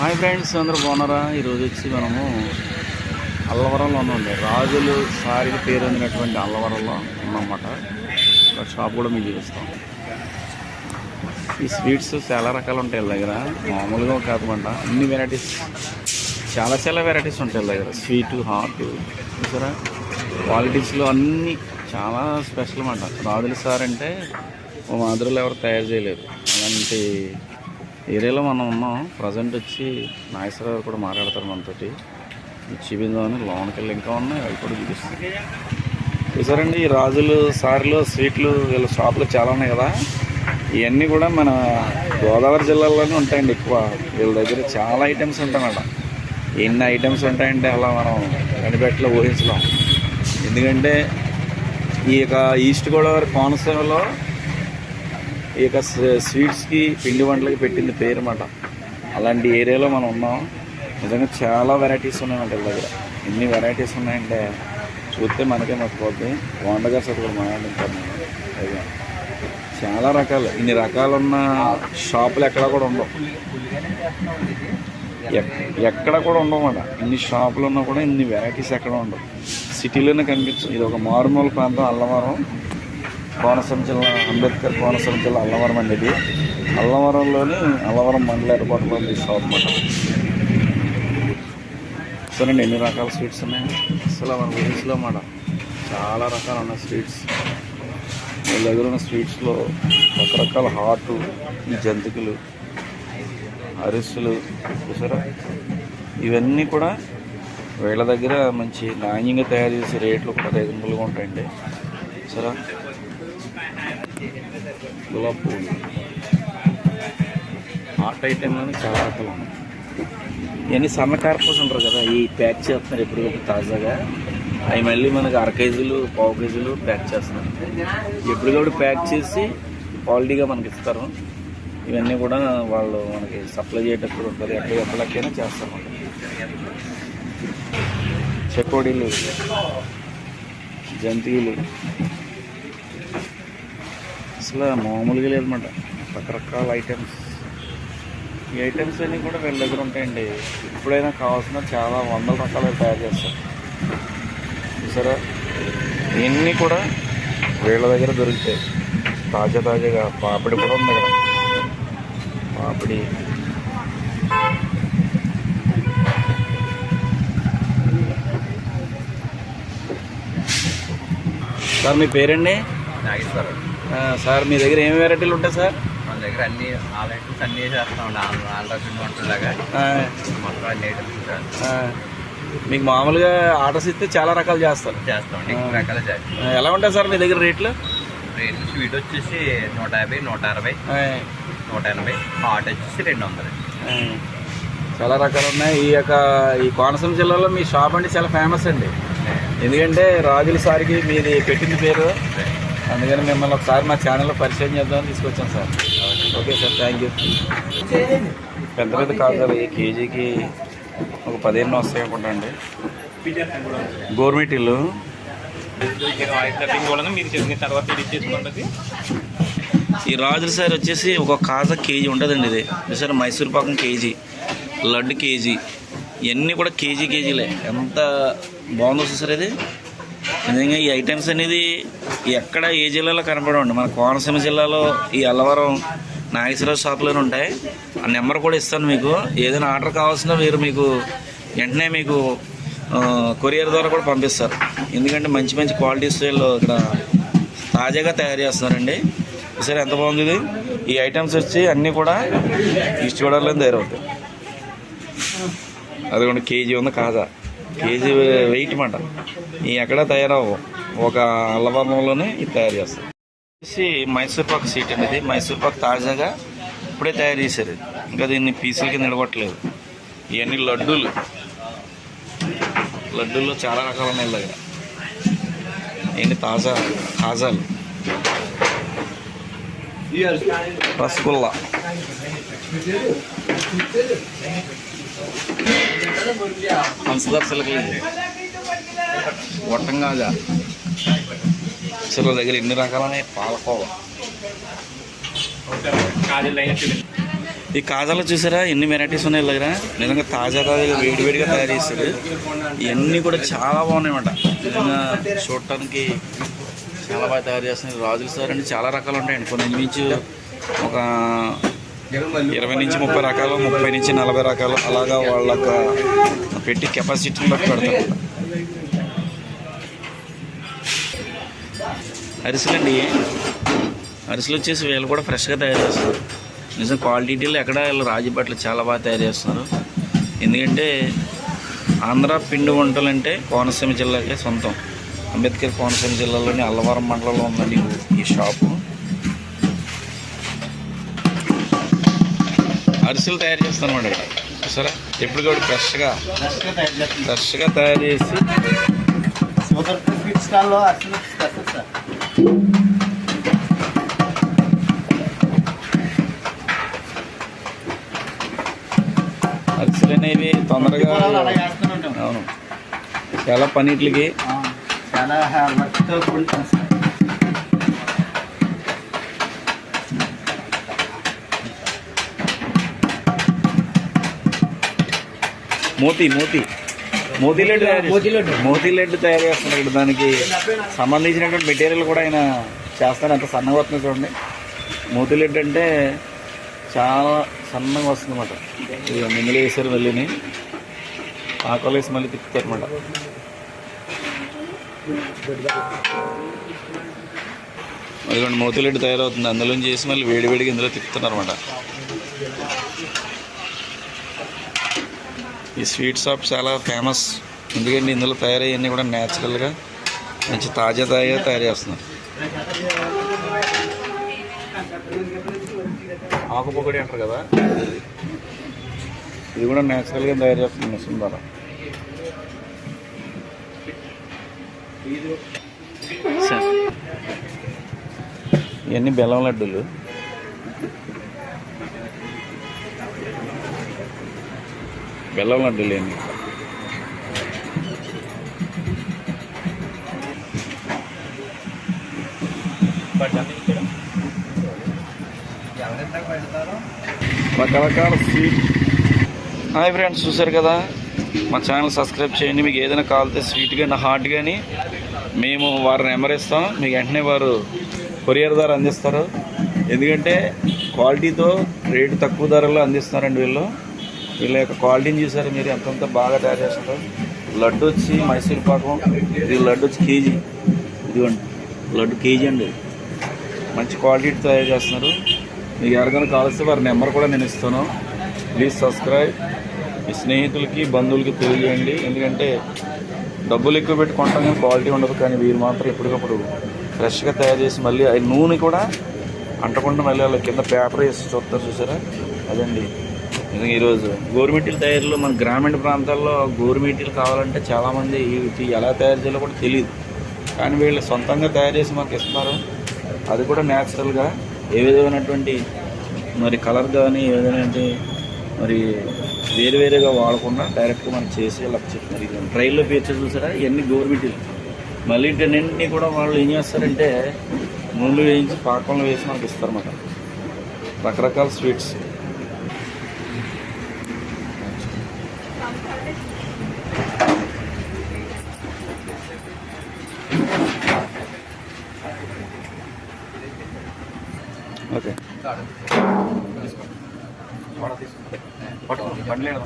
Hi friends అందరూ బాగున్నారా? ఈరోజు వచ్చి మనము అల్లవరంలో ఉన్నాండి రాజులు సారికి పేరు అందినటువంటి అల్లవరంలో ఉన్నామన్నమాట. ఒక షాప్ కూడా మీకు చూపిస్తాం. ఈ స్వీట్స్ చాలా రకాలు ఉంటాయి వీళ్ళ దగ్గర. మామూలుగా కాదనమాట అన్ని వెరైటీస్ చాలా చాలా వెరైటీస్ ఉంటాయి వీళ్ళ దగ్గర. స్వీట్ హాట్ చూసారా? క్వాలిటీస్లో అన్నీ చాలా స్పెషల్ అన్నమాట. రాజుల సార్ అంటే మా మాదిరిలో ఎవరు తయారు చేయలేరు అలాంటి ఏరియాలో మనం ఉన్నాం. ప్రజెంట్ వచ్చి నాగేశ్వరరావు కూడా మాట్లాడతారు మనతోటి. చూపిందామని లోనకి వెళ్ళి ఇంకా ఉన్నాయి. అవి కూడా చూపిస్తాం. చూసారండి ఈ రాజులు సార్లు స్వీట్లు వీళ్ళ షాపులు చాలా ఉన్నాయి కదా. ఇవన్నీ కూడా మన గోదావరి జిల్లాలోనే ఉంటాయండి ఎక్కువ. వీళ్ళ దగ్గర చాలా ఐటమ్స్ ఉంటాయి మేడం ఎన్ని ఐటమ్స్ ఉంటాయంటే అలా మనం కనిపెట్టలో ఊహించలేం. ఎందుకంటే ఈ యొక్క ఈస్ట్ గోదావరి కోనసీమలో ఈ యొక్క స్వీట్స్కి పిండి వంటలకి పెట్టింది పేరు అన్నమాట అలాంటి ఏరియాలో మనం ఉన్నాం. నిజంగా చాలా వెరైటీస్ ఉన్నాయంట వీళ్ళ దగ్గర. ఎన్ని వెరైటీస్ ఉన్నాయంటే చూస్తే మనకే మర్చిపోద్ది. వండగా సార్ కూడా మాట్లాడుతాను అయ్యా. చాలా రకాలు. ఇన్ని రకాలున్న షాపులు ఎక్కడ కూడా ఉండవు. ఎక్కడ కూడా ఉండవు అన్నమాట ఇన్ని షాపులు ఉన్నా కూడా ఇన్ని వెరైటీస్ ఎక్కడ ఉండవు. సిటీలోనే కనిపించు ఇది ఒక మారుమూల ప్రాంతం అల్లవరం కోనసీమ జిల్లా అంబేద్కర్ కోనసీమ జిల్లా అల్లవరం అండి ఇది. అల్లవరంలోని అల్లవరం మండల ఏర్పాటులో ఉంది ఈ షాప్ అన్నమాట. ఎన్ని రకాల స్వీట్స్ ఉన్నాయి. అసలు మన విలేజ్లో మాట చాలా రకాలు ఉన్నాయి స్వీట్స్. వీళ్ళ దగ్గర ఉన్న స్వీట్స్లో రకరకాల హాటు జంతికలు అరిసెలు చూసారా? ఇవన్నీ కూడా వీళ్ళ దగ్గర మంచి నాణ్యంగా తయారు చేసే రేట్లు కూడా రీజనబుల్గా ఉంటాయండి. సరే గులాబ్ పువ్వులు హాట్ ఐటెంలోనే చాలా రకాలు ఉన్నాయి. ఇవన్నీ సన్న కార్పస్ ఉంటారు కదా ఈ ప్యాక్ చేస్తున్నారు ఎప్పటికప్పుడు తాజాగా. అవి మళ్ళీ మనకు అర కేజీలు పావు కేజీలు ప్యాక్ చేస్తున్నారు. ఎప్పటికప్పుడు ప్యాక్ చేసి క్వాలిటీగా మనకి ఇస్తారు. ఇవన్నీ కూడా వాళ్ళు మనకి సప్లై చేయటప్పుడు ఉంటుంది ఎక్కడ ఎక్కడికైనా చేస్తారు. చెకోడీలు జంతికలు అసలు మామూలుగా లేదన్నమాట. రకరకాల ఐటమ్స్ ఈ ఐటమ్స్ అన్నీ కూడా వీళ్ళ దగ్గర ఉంటాయండి. ఎప్పుడైనా కావాల్సిన చాలా వందల రకాలు తయారు చేస్తారు. చూసారా? ఇవన్నీ కూడా వీళ్ళ దగ్గర దొరుకుతాయి. తాజా తాజాగా పాపిడి కూడా ఉంది కదా. పాపిడి. సార్ మీ పేరండి? నాగేశ్వరరావు. సార్ మీ దగ్గర ఏమి వెరైటీలు ఉంటాయి సార్? మన దగ్గర అన్ని ఆల్ ఐటమ్స్ అన్నీ చేస్తామండి ఆల్ ఆల్ రకం వంటలాగా. ఆ, మొత్తం అన్ని ఐటమ్స్ ఆ, మీకు మామూలుగా ఆర్డర్స్ ఇస్తే చాలా రకాలు చేస్తారు. చేస్తామండి రకాల చేస్తాం. ఎలా ఉంటాయి సార్ మీ దగ్గర రేట్లు? రేట్లు స్వీట్ వచ్చేసి నూట యాభై నూట అరవై నూట ఎనభై హాట్ వచ్చేసి రెండు వందలు. చాలా రకాలు ఉన్నాయి. ఈ యొక్క ఈ కోనసీమ జిల్లాలో మీ షాప్ అంటే చాలా ఫేమస్ అండి. ఎందుకంటే రాజుల సారికి మీది పెట్టింది పేరు. అందుకని మిమ్మల్ని ఒకసారి మా ఛానల్లో పరిచయం చేద్దామని తీసుకొచ్చాం sir. Okay sir thank you పెద్ద పెద్ద కాజాలు ఈ కేజీకి ఒక పదిహేను వస్తాయి అనుకుంటా అండి గవర్నమెంట్ ఇల్లు తర్వాత చేసుకుంటుంది ఈ రాజుల సార్ వచ్చేసి ఒక కాజా కేజీ ఉంటుందండి ఇది. సార్ మైసూర్ పాకం కేజీ లడ్డు కేజీ ఇవన్నీ కూడా కేజీ కేజీలే. ఎంత బాగుందో సార్ ఇది? నిజంగా ఈ ఐటమ్స్ అనేది ఎక్కడ ఏ జిల్లాలో కనపడండి మన కోనసీమ జిల్లాలో ఈ అల్లవరం నాగేశ్వరరావు షాప్లోనే ఉంటాయి. ఆ నెంబర్ కూడా ఇస్తాను మీకు. ఏదైనా ఆర్డర్ కావాల్సిన మీరు మీకు వెంటనే మీకు కొరియర్ ద్వారా కూడా పంపిస్తారు. ఎందుకంటే మంచి మంచి క్వాలిటీస్ వీళ్ళు ఇక్కడ తాజాగా తయారు చేస్తున్నారండి. సరే ఎంత బాగుంది ఇది? ఈ ఐటమ్స్ వచ్చి అన్నీ కూడా ఈస్ట్ గోదావరిలో తయారవుతాయి. అదిగోండి కేజీ ఉంది కాజా. కేజీ వెయిట్ మాట. ఈ ఎక్కడ తయారవు? ఒక అల్లవరంలోనే ఇది తయారు చేస్తారు. వచ్చేసి మైసూర్ పాక్ సీట్ అండి ఇది. మైసూర్ పాక్ తాజాగా ఇప్పుడే తయారు చేశారు. ఇంకా దీన్ని పీసుల కింద నిలబట్టలేదు. ఇవన్నీ లడ్డూలు. లడ్డూల్లో చాలా రకాలు ఉన్నాయి ఇలాగా. ఇవన్నీ తాజా తాజాలు. రసగుల్లా. పంచదార సిలకలు వట్టంగాజా చిల్ల దగ్గర ఎన్ని రకాలనే పాలకోవ. కాజల్ ఈ కాజాలో చూసారా? ఎన్ని వెరైటీస్ ఉన్నాయి దగ్గర? నిజంగా తాజా తాజాగా వేడి వేడిగా తయారు చేస్తారు ఇవన్నీ కూడా చాలా బాగున్నాయన్నమాట. నిజంగా చూడటానికి చాలా బాగా తయారు చేస్తున్నారు. రాజులు సార్ అంటే చాలా రకాలు ఉంటాయండి. కొన్ని ఇంచు ఒక ఇరవై నుంచి ముప్పై రకాలు ముప్పై నుంచి నలభై రకాలు అలాగా వాళ్ళ పెట్టి కెపాసిటీని బట్టి పెడతారు అరిసెలండి అరిసెలు వచ్చేసి వీళ్ళు కూడా ఫ్రెష్గా తయారు చేస్తారు. నిజం క్వాలిటీలు ఎక్కడ వీళ్ళు రాజీపట్లు చాలా బాగా తయారు చేస్తున్నారు. ఎందుకంటే ఆంధ్ర పిండి వంటలు అంటే కోనసీమ జిల్లాకే సొంతం. అంబేద్కర్ కోనసీమ జిల్లాలోని అల్లవరం మండలంలో ఉందండి ఈ షాపు. అరిసెలు తయారు చేస్తాను అనమాట ఇక్కడ. సరే ఎప్పుడు కూడా ఫ్రెష్గా ఫ్రెష్గా తయారు చేసి అరిసెలు అనేవి తొందరగా అవును. చాలా పన్నీటికి ఆ, చాలా మోతీ మోతీ. మోతీ లడ్డు మోతీ. లడ్డు. మోతీ లడ్డు తయారు చేస్తున్నారు ఇక్కడ దానికి సంబంధించినటువంటి మెటీరియల్ కూడా ఆయన చేస్తారు. ఎంత సన్నగా వస్తుంది చూడండి. మోతీ లడ్డు అంటే చాలా సన్నగా వస్తుంది అనమాట ఇది నిమ్మలు వేసారు మళ్ళీని. ఆకలి వేసి మళ్ళీ తిప్పుతారు అనమాట అదిగోండి మోతీ లడ్డు తయారవుతుంది. అందులో చేసి మళ్ళీ వేడివేడిగా ఇందులో తిప్పుతున్నారు అనమాట ఈ స్వీట్ షాప్ చాలా ఫేమస్. ఎందుకంటే ఇందులో తయారయ్యన్నీ కూడా న్యాచురల్గా మంచి తాజా తాజా తయారు చేస్తున్నారు. ఆకుపొగడి అంటారు కదా. ఇది కూడా న్యాచురల్గా తయారు చేస్తుంది మిషన్ ద్వారా. ఇవన్నీ బెల్లం లడ్డూలు. బెల్లం ఎవరెంత పెడతారో? రకరకాల స్వీట్ హాయ్ ఫ్రెండ్స్ చూసారు కదా? మా ఛానల్ సబ్స్క్రైబ్ చేయండి. మీకు ఏదైనా కావాలితే స్వీట్ కానీ హాట్ కానీ మేము వారి నెంబర్ ఇస్తాం మీకు వెంటనే వారు కొరియర్ ద్వారా అందిస్తారు. ఎందుకంటే క్వాలిటీతో రేటు తక్కువ ధరలో అందిస్తున్నారండి వీళ్ళు. వీళ్ళ యొక్క క్వాలిటీని చూసారు మీరు? ఎంతంత బాగా తయారు చేస్తారు లడ్డు వచ్చి మైసూర్ పాకం ఇది లడ్డు వచ్చి కేజీ. ఇదిగోండి లడ్డు కేజీ అండి మంచి క్వాలిటీ తయారు చేస్తున్నారు. మీకు ఎవరికైనా కావాల్సి వారి నెంబర్ కూడా నేను ఇస్తాను. Please subscribe. మీ స్నేహితులకి బంధువులకి తెలియజేయండి. ఎందుకంటే డబ్బులు ఎక్కువ పెట్టి కొంటాం కానీ క్వాలిటీ ఉండదు. కానీ వీరు మాత్రం ఎప్పటికప్పుడు ఫ్రెష్గా తయారు చేసి మళ్ళీ ఆ నూనె కూడా అంటకుండా మళ్ళీ వాళ్ళ కింద పేపర్ వేసి చూస్తారు చూసారా? అదండి. ఈరోజు గోరుమిట్టీల తయారీలో మన గ్రామీణ ప్రాంతాల్లో గోరుమిట్టీలు కావాలంటే చాలామంది ఇవి ఎలా తయారు చేయాలో కూడా తెలియదు కానీ వీళ్ళు సొంతంగా తయారు చేసి మాకు ఇస్తున్నారు. అది కూడా న్యాచురల్గా ఏ విధమైనటువంటి మరి కలర్ కానీ ఏ విధమైనటువంటి మరి వేరు వేరుగా వాడకుండా డైరెక్ట్గా మనం చేసి ఇలా చెప్తున్నారు. ఇది ట్రైల్లో పేర్చి చూసారా? ఇవన్నీ గవర్నమెంట్ మళ్ళీ వీటన్నింటినీ కూడా వాళ్ళు ఏం చేస్తారంటే నూనెలు వేయించి పాకంలో వేసి మనకి ఇస్తారన్నమాట. రకరకాల స్వీట్స్ ఓకే. పట్టుకో బండి లేదు.